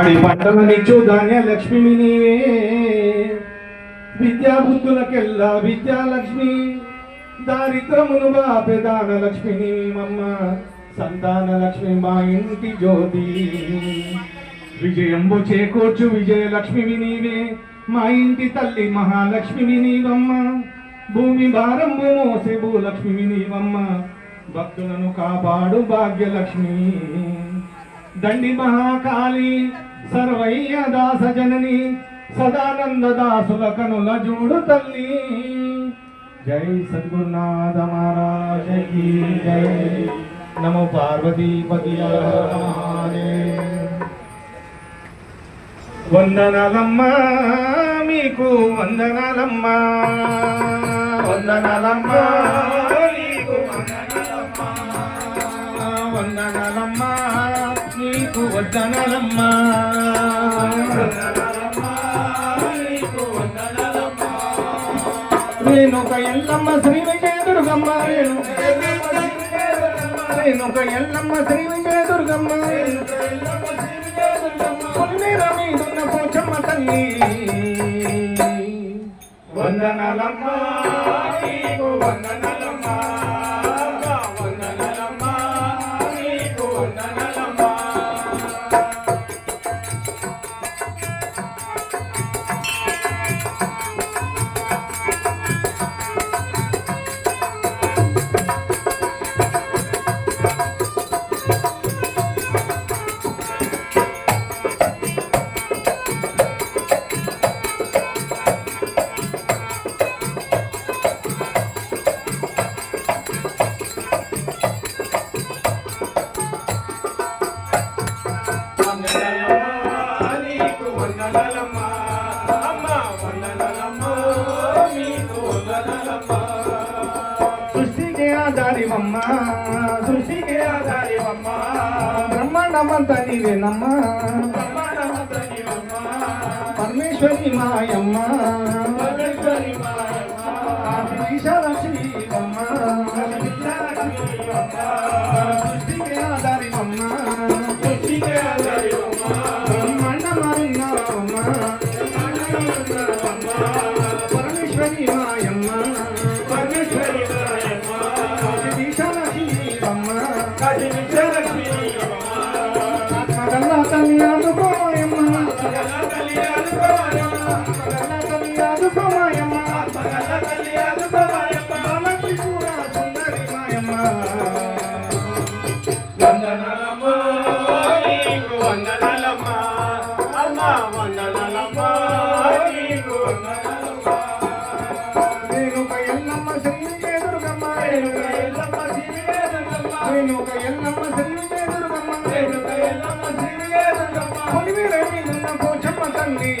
అడి పంటలనిచ్చు ధాన్య లక్ష్మి నీవే. విద్యా బుద్ధులకెల్లా విద్యాలక్ష్మి. దారిద్రమును బాపే దాన లక్ష్మి నీవమ్మ సంతాన లక్ష్మి మా ఇంటి జ్యోతి. విజయంబు చేకూర్చు విజయలక్ష్మి నీవే. మా ఇంటి తల్లి మహాలక్ష్మి నీవమ్మ. భూమి భారంబు మోసే భూలక్ష్మి నీవమ్మ. భక్తులను కాపాడు భాగ్యలక్ష్మి. దండి మహాకాళి సర్వయ్య దాస జనని సదానంద దాసుల కనుల జోడు తల్లి. జై సద్గురునాథ మహారాజ కీ జై. నమో పార్వతీపతి వందనాలమ్మా మీకు వందనాలమ్మా. వందనాలమ్మా. నీకు వందనాలమ్మా రేణుక ఎల్లమ్మ శ్రీ విజయ దుర్గమ్మ రేణుక ఎల్లమ్మ శ్రీ విజయ దుర్గమ్మ పొలిమేర మీదున్న పోచమ్మ తల్లి. వందనాలమ్మా నీకు సృష్టికి ఆధారివమ్మ బ్రహ్మాండమంత నీవేనమ్మ పరమేశ్వరి మాయమ్మ. కొలివి పొలిమేర మీదున్న పోచమ్మ తల్లి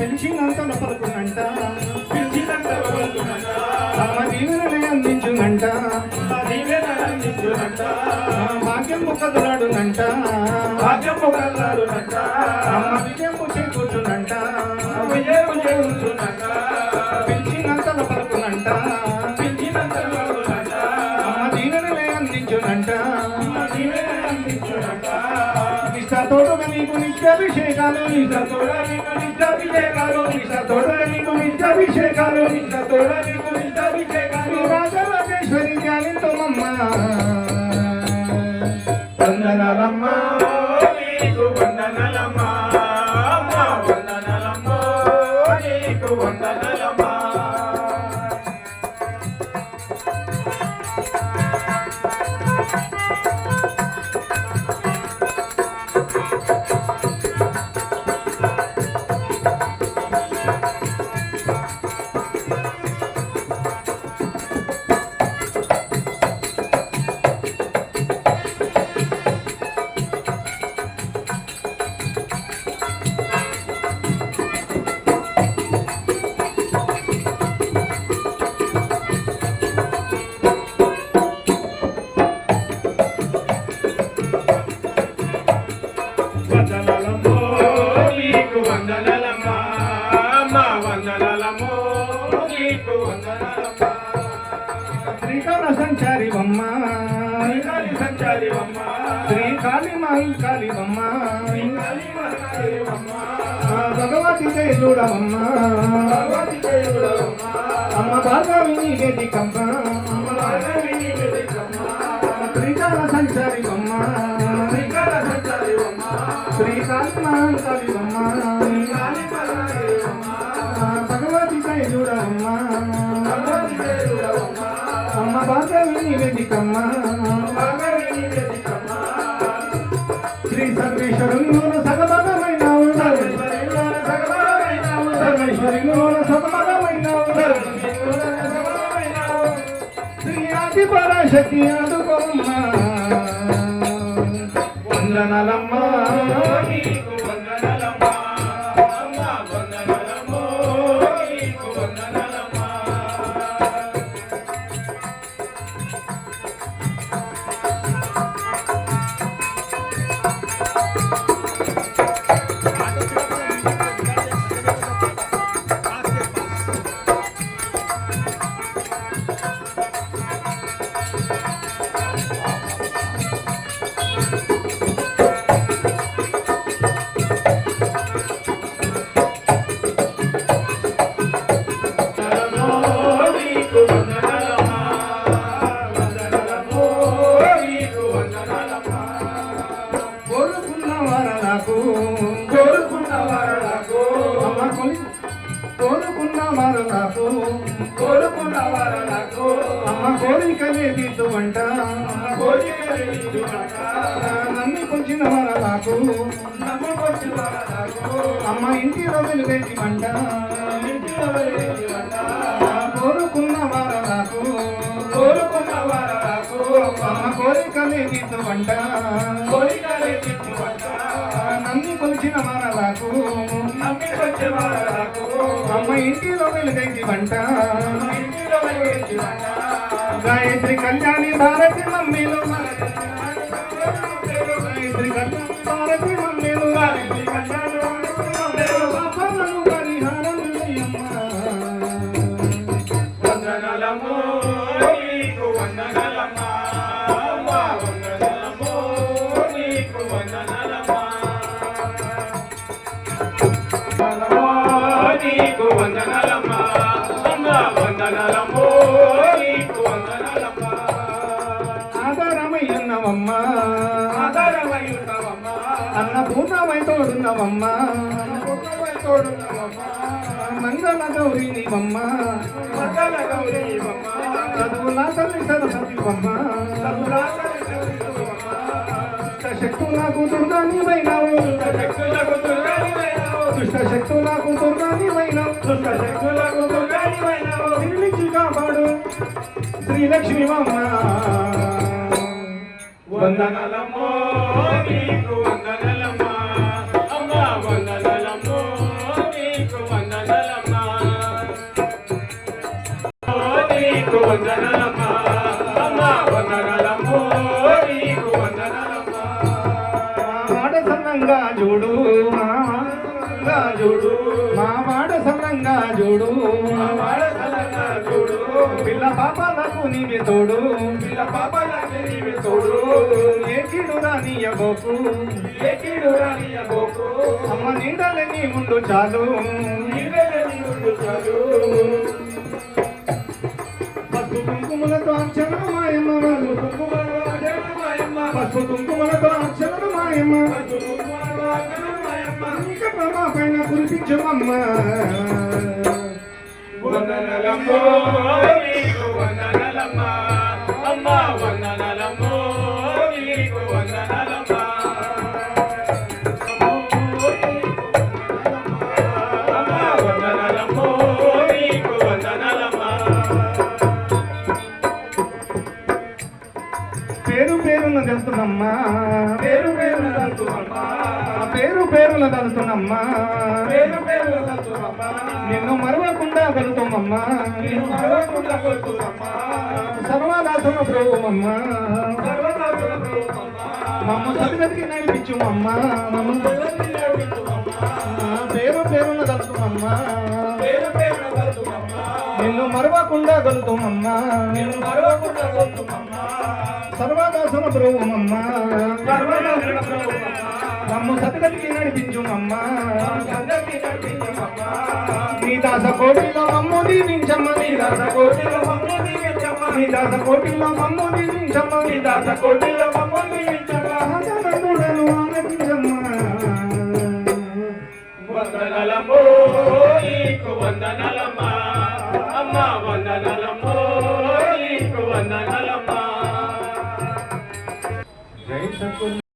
పిలిచినంతల పలుకునంట పిలిచినంతల పలుకునంట అమ్మ దీవెనలే అందించునంట. అందించునంట భాగ్యము కదులాడునంట భాగ్యము కదులాడునంట అమ్మ విజయము చేకూర్చునంట. విజయము చేకూర్చునంట. పిలిచినంతల పలుకునంట నీకు నిత్యాభిషేకాలు నిష్టతోడ నీకు నిత్యాభిషేకాలు నిష్టతోడ నీకు నిత్యాభిషేకాలు నిష్టతోడ నీకు నిత్యాభిషేకాలు రాజరాజేశ్వరి జ్ఞానితోమమ్మ వందనాలమ్మా. శ్రీకాళి సంచారివమ్మా శ్రీకాళి మహంకాళివమ్మ శ్రీకాళి భగవతి చూడవమ్మ. అమ్మ బాగా విని వేదికమ్మ అమ్మలాగని వెలికమ్మా శ్రీకాళ సంచారివమ్మ. శ్రీకాళ సంచారివమ్మా శ్రీకాళి మహంకాళివమ్మ భగవతి చూడవమ్మ. అమ్మ బాగా విని వేదికమ్మ Thank out. కోరుకున్న కొలి కోరుకున్న వరలకు కోరుకున్న వారలకు అమ్మ కోరికలే తీర్చువంట కోరికలు నమ్మి కొంచిన వరలకు నమ్మకొచ్చిన వారలకు అమ్మ ఇంటి రోజులు వేసిమంట ఇంటిలో వెలిగివంట. కోరుకున్న వరలకు కోరుకున్న వారలకు అమ్మ కోరికలే కోరికలు తీర్చువంట. కొలిచిన వరలకు అమ్మ ఇంటిలో వెలుగైంది వంట. గాయత్రి కళ్యాణి భారతి మమ్మీలు గాయత్రి కళ్యాణి భారతి తోడున్నవమ్మ. మంగళ గౌరీనివమ్మ. మంగళ గౌరీవమ్మా చదువుల తల్లి సరస్వతివమ్మ. సతులాసరి సరిస్తువమ్మా శక్తులకు శక్తులకు దుర్గానివైనావు దుష్ట శక్తులకు దుర్గానివైనావు దుష్ట శక్తులకు దుర్గానివైనావు తిరిగి కాపాడు శ్రీలక్ష్మివమ్మ. వందనలమ్మో నీకు సన్నంగా చూడు చూడు మా వాడ సన్నంగా చూడు. పిల్ల పాపాలకు నీవే తోడు పిల్ల తోడు. ఏ కీడు రానియబోకు ఏ కీడు రానియబోకు. అమ్మ ముందు చాలు. ముందు చాలు. కుంకుమలతో అర్చన మాయమ్మ పసుపు కుంకుమలతో అక్షరలు మాయమ్మ ఇంకా ప్రభా పైన కురిపించమమ్మ. వందనలమ్మో వందనలమ్మా. అమ్మా పేరున తెలుతున్నమ్మా పేరు పేరు తంతుమమ్మా పేరు పేరున తెలుతున్నమ్మా పేరు పేరు తంతుమమ్మా నిన్ను మరవకుండా కలుగుతామమ్మా నేను మరవకుండా కొడుతున్నమ్మా సర్వదాసన ప్రభువమ్మా సర్వదాసుల ప్రభువమ్మా మమ్మ సతిగతికి నడిపించుమమ్మా మమ్మ నడిపించుమమ్మా పేరు పేరున కలుగుతామమ్మా పేరు పేరు తంతుమమ్మా నిన్ను మరవకుండా కలుగుతామమ్మా నేను మరవకుండా కొడుతున్నమ్మా సర్వదాసన ప్రభువమ్మా సర్వదాసుల ప్రభువమ్మా మమ్మ సతిగతికి నడిపించుమమ్మా. నీ దాస కోటిలో మమ్ము దీవించమ్మ. నీ దాస కోటిలో మమ్ము దీవించమ్మా. నీ దాస కోటిలో మమ్ము దీవించమ్మ. నీ దాస కోటిలో మమ్ము దీవించమ్మా. ఆదరణుడను ఆలకించమ్మ వందనలమ్మో నీకు వందనలమ్మా. అమ్మా వందనలమ్మో.